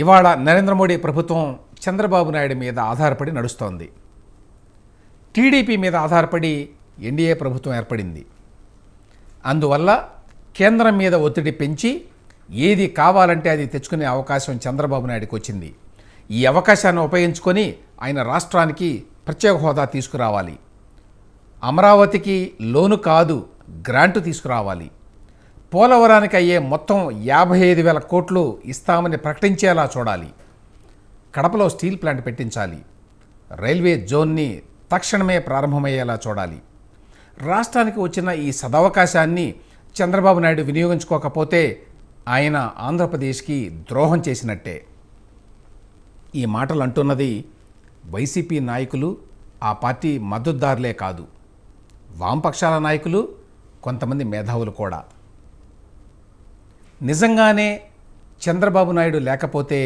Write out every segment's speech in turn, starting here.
ఇవాళ నరేంద్ర మోడీ ప్రభుత్వం చంద్రబాబు నాయుడు మీద ఆధారపడి నడుస్తోంది. టీడీపీ మీద ఆధారపడి ఎన్డీఏ ప్రభుత్వం ఏర్పడింది. అందువల్ల కేంద్రం మీద ఒత్తిడి పెంచి ఏది కావాలంటే అది తెచ్చుకునే అవకాశం చంద్రబాబు నాయుడుకి వచ్చింది. ఈ అవకాశాన్ని ఉపయోగించుకొని ఆయన రాష్ట్రానికి ప్రత్యేక హోదా తీసుకురావాలి. అమరావతికి లోను కాదు గ్రాంటు తీసుకురావాలి. పోలవరానికి అయ్యే మొత్తం యాభై ఐదు వేల కోట్లు ఇస్తామని ప్రకటించేలా చూడాలి. కడపలో స్టీల్ ప్లాంట్ పెట్టించాలి. రైల్వే జోన్ని తక్షణమే ప్రారంభమయ్యేలా చూడాలి. రాష్ట్రానికి వచ్చిన ఈ సదవకాశాన్ని చంద్రబాబు నాయుడు వినియోగించుకోకపోతే ఆయన ఆంధ్రప్రదేశ్కి ద్రోహం చేసినట్టే. ఈ మాటలు అంటున్నది వైసీపీ నాయకులు ఆ పార్టీ మద్దతుదారులే కాదు. వామపక్షాల నాయకులు కొంతమంది మేధావులు కూడా. నిజంగానే చంద్రబాబు నాయుడు లేకపోతే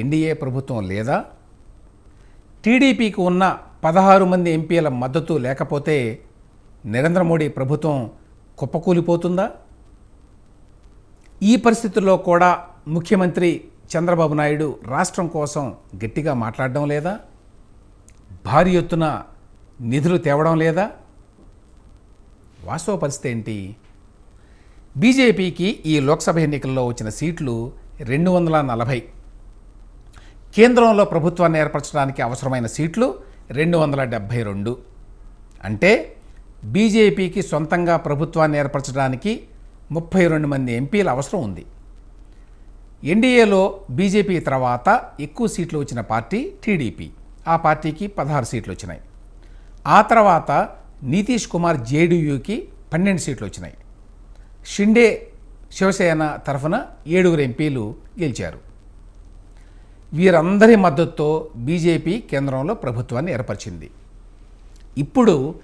ఎన్డీఏ ప్రభుత్వం లేదా? టీడీపీకి ఉన్న పదహారు మంది ఎంపీల మద్దతు లేకపోతే నరేంద్ర మోడీ ప్రభుత్వం కుప్పకూలిపోతుందా? ఈ పరిస్థితుల్లో కూడా ముఖ్యమంత్రి చంద్రబాబు నాయుడు రాష్ట్రం కోసం గట్టిగా మాట్లాడడం లేదా? భారీ ఎత్తున నిధులు తేవడం లేదా? వాస్తవ పరిస్థితి ఏంటి? బీజేపీకి ఈ లోక్సభ ఎన్నికల్లో వచ్చిన సీట్లు రెండు వందల నలభై. కేంద్రంలో ప్రభుత్వాన్ని ఏర్పరచడానికి అవసరమైన సీట్లు రెండు వందల డెబ్భై రెండు. అంటే బీజేపీకి సొంతంగా ప్రభుత్వాన్ని ఏర్పరచడానికి ముప్పై రెండు మంది ఎంపీల అవసరం ఉంది. ఎన్డీఏలో బీజేపీ తర్వాత ఎక్కువ సీట్లు వచ్చిన పార్టీ టీడీపీ. ఆ పార్టీకి పదహారు సీట్లు వచ్చినాయి. ఆ తర్వాత నితీష్ కుమార్ జేడీయూకి పన్నెండు సీట్లు వచ్చినాయి. షిండే శివసేన తరఫున ఏడుగురు ఎంపీలు గెలిచారు. వీరందరి మద్దతుతో బీజేపీ కేంద్రంలో ప్రభుత్వాన్ని ఏర్పరిచింది. ఇప్పుడు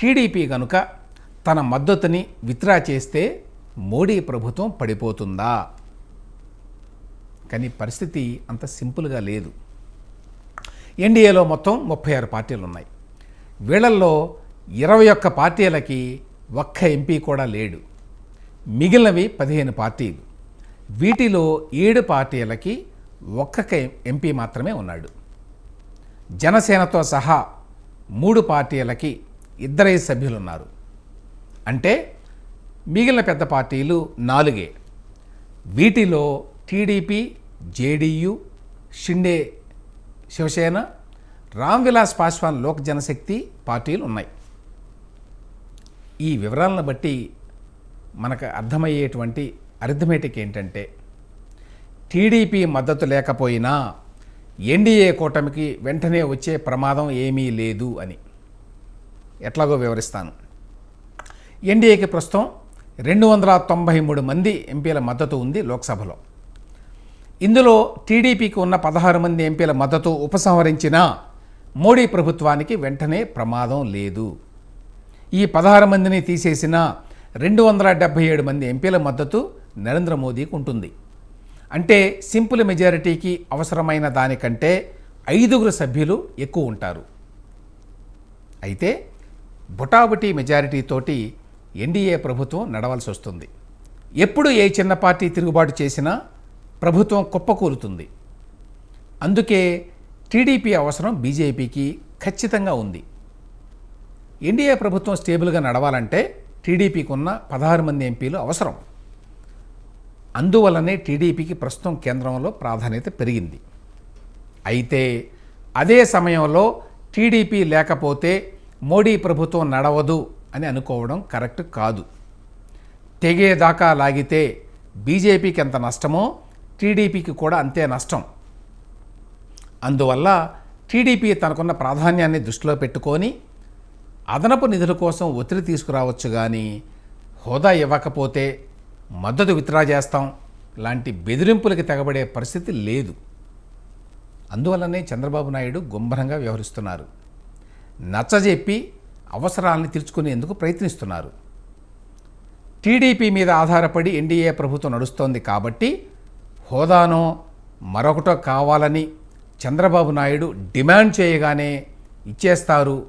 టీడీపీ కనుక తన మద్దతుని విత్డ్రా చేస్తే మోడీ ప్రభుత్వం పడిపోతుందా? కానీ పరిస్థితి అంత సింపుల్గా లేదు. ఎన్డీఏలో మొత్తం ముప్పై ఆరు పార్టీలు ఉన్నాయి వీళ్ళల్లో ఇరవై ఒక్క పార్టీలకి ఒక్క ఎంపీ కూడా లేడు. మిగిలినవి పదిహేను పార్టీలు. వీటిలో ఏడు పార్టీలకి ఒక్క ఎంపీ మాత్రమే ఉన్నాడు. జనసేనతో సహా మూడు పార్టీలకి ఇద్దరే సభ్యులు ఉన్నారు అంటే మిగిలిన పెద్ద పార్టీలు నాలుగే. వీటిలో టీడీపీ జేడీయూ షిండే శివసేన రామ్ విలాస్ పాస్వాన్ లోక్ జనశక్తి పార్టీలు ఉన్నాయి. ఈ వివరాలను బట్టి మనకు అర్థమయ్యేటువంటి అరిథమెటిక్ ఏంటంటే టీడీపీ మద్దతు లేకపోయినా ఎన్డీఏ కూటమికి వెంటనే వచ్చే ప్రమాదం ఏమీ లేదు అని. ఎట్లాగో వివరిస్తాను. ఎన్డీఏకి ప్రస్తుతం రెండు వందల తొంభై మూడు మంది ఎంపీల మద్దతు ఉంది లోక్సభలో. ఇందులో టీడీపీకి ఉన్న పదహారు మంది ఎంపీల మద్దతు ఉపసంహరించిన మోడీ ప్రభుత్వానికి వెంటనే ప్రమాదం లేదు. ఈ పదహారు మందిని తీసేసిన రెండు వందల డెబ్భై ఏడు మంది ఎంపీల మద్దతు నరేంద్ర మోదీకి ఉంటుంది. అంటే సింపుల్ మెజారిటీకి అవసరమైన దానికంటే ఐదుగురు సభ్యులు ఎక్కువ ఉంటారు. అయితే బుటాబుటీ మెజారిటీతోటి ఎన్డీఏ ప్రభుత్వం నడవలసి వస్తుంది. ఎప్పుడు ఏ చిన్న పార్టీ తిరుగుబాటు చేసినా ప్రభుత్వం కుప్పకూలుతుంది అందుకే టీడీపీ అవసరం బీజేపీకి ఖచ్చితంగా ఉంది. ఎన్డీఏ ప్రభుత్వం స్టేబుల్గా నడవాలంటే టీడీపీకి ఉన్న పదహారు మంది ఎంపీలు అవసరం. అందువల్లనే టీడీపీకి ప్రస్తుతం కేంద్రంలో ప్రాధాన్యత పెరిగింది. అయితే అదే సమయంలో టీడీపీ లేకపోతే మోడీ ప్రభుత్వం నడవదు అని అనుకోవడం కరెక్ట్ కాదు. తెగేదాకా లాగితే బీజేపీకి ఎంత నష్టమో టీడీపీకి కూడా అంతే నష్టం. అందువల్ల టీడీపీ తనకున్న ప్రాధాన్యాన్ని దృష్టిలో పెట్టుకొని అదనపు నిధుల కోసం ఒత్తిడి తీసుకురావచ్చు కానీ హోదా ఇవ్వకపోతే మద్దతు విత్డ్రా చేస్తాం. లాంటి బెదిరింపులకి తెగబడే పరిస్థితి లేదు. అందువల్లనే చంద్రబాబు నాయుడు గుంభరంగా వ్యవహరిస్తున్నారు. నచ్చజెప్పి అవసరాలను తీర్చుకునేందుకు ప్రయత్నిస్తున్నారు. టీడీపీ మీద ఆధారపడి ఎన్డీఏ ప్రభుత్వం నడుస్తోంది కాబట్టి హోదానో మరొకటో కావాలని చంద్రబాబు నాయుడు డిమాండ్ చేయగానే ఇచ్చేస్తారు